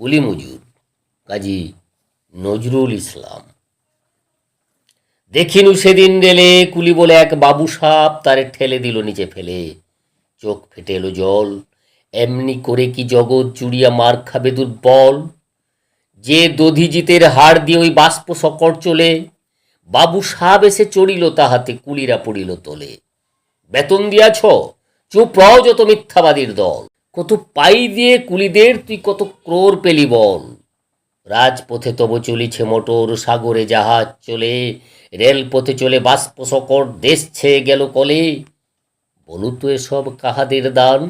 কুলি মজুর কাজী নজরুল ইসলাম। দেখিনু সেদিন রেলে কুলি বলে এক বাবু সাপ, তারে ঠেলে দিল নিচে ফেলে। চোখ ফেটে এলো জল, এমনি করে কি জগৎ জুড়িয়া মার খাবে দুর্বল? যে দধিজিতের হাড় দিয়ে ওই বাষ্প সকট চলে, বাবু সাপ এসে চড়িল তাহাতে, কুলিরা পড়িল তোলে। বেতন দিয়াছ? চুপ রও যত মিথ্যাবাদীর দল। কত পাই দিয়ে কুলিদের তুই কত ক্রোর পেলি বল। রাজপথে তব চলিছে মোটর, সাগরে জাহাজ চলে, রেলপথে চলে বাষ্প সকট, দেশ ছেয়ে গেল কলে। বলু তো এসব কাহাদের দান?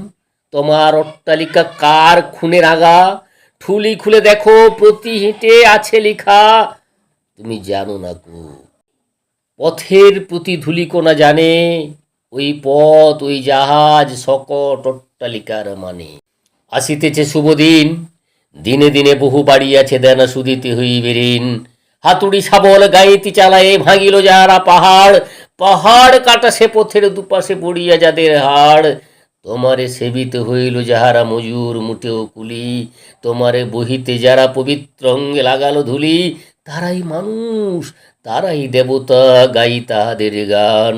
তোমার অট্টালিকা কার খুনের আগা ঠুলি খুলে দেখো, প্রতি হিটে আছে লেখা। তুমি জানো না গো, পথের প্রতি ধুলিকোনা জানে ওই পথ, ওই জাহাজ সকট অট্টালিকার মানে। আসিতেছে শুভদিন, দিনে দিনে বহু বাড়িয়াছে দেনা সুদিতে হইবে ঋণ হাতুড়ি শাবল গাইতি চালায়ে ভাঙিল যারা পাহাড় পাহাড় কাটা সে পথের দুপাশে পড়িয়া যাদের হাড়। তোমারে সেবিতে হইল যাহারা মজুর মুটেও কুলি, তোমারে বহিতে যারা পবিত্র অঙ্গে লাগালো ধুলি, তারাই মানুষ, তারাই দেবতা গাই তাহাদের গান।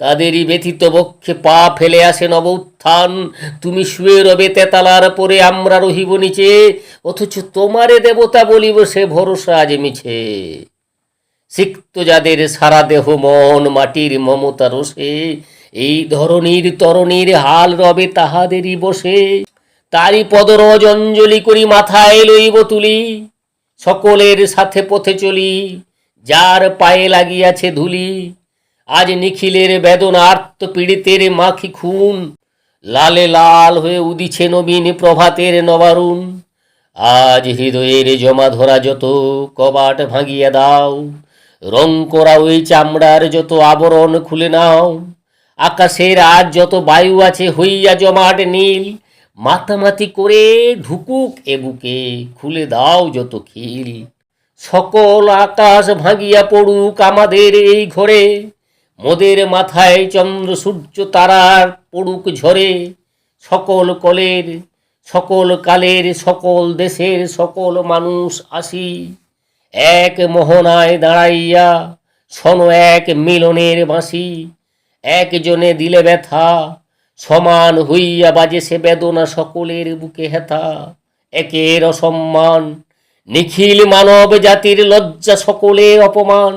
তাদেরই ব্যথিত বক্ষে পা ফেলে আসে নব উত্থান তুমি শুয়ে রবে তেতালার পরে আমরা রহিব নিচে, অথচ তোমারে দেবতা বলিব সে ভরসা আজ মিছে। সিক্ত যাদের সারা দেহ মন মাটির মমতা রসে, এই ধরনীর তরণীর হাল রবে তাহাদেরই বসে। তারই পদরজ অঞ্জলি করি মাথায় লইব তুলি, সকলের সাথে পথে চলি, যার পায়ে লাগিয়াছে ধুলি। আজ নিখিলের বেদনার্ত পীড়িতের মাখি খুন। লালে লাল হয়ে উদিছে নবীন প্রভাতের নবারুণ। আজ হৃদয়ের জমা ধরা যত কবাট ভাঙিয়া দাও। রং করা ওই চামড়ার যত আবরণ খুলে নাও। আকাশের আজ যত বায়ু আছে হইয়া জমাট নীল। মাতামাতি করে ঢুকুক এ বুকে, খুলে দাও যত খিল। সকল আকাশ ভাঙিয়া পড়ুক আমাদের এই ঘরে। মোদের মাথায় চন্দ্র, সূর্য, তারার পড়ুক ঝরে, সকল কলের, সকল কালের, সকল দেশের সকল মানুষ আসি। এক মোহনায় দাঁড়াইয়া শোন এক মিলনের বাঁশি। একজনে দিলে ব্যথা, সমান হইয়া বাজে সে বেদনা সকলের বুকে হেথা। একের অসম্মান, নিখিল মানব জাতির লজ্জা সকলের অপমান।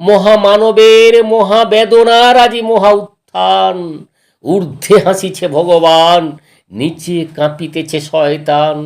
মহামানবের মহাবেদনার আজি মহা উত্থান। ঊর্ধ্বে হাসিছে ভগবান নিচে কাঁপিতেছে শয়তান।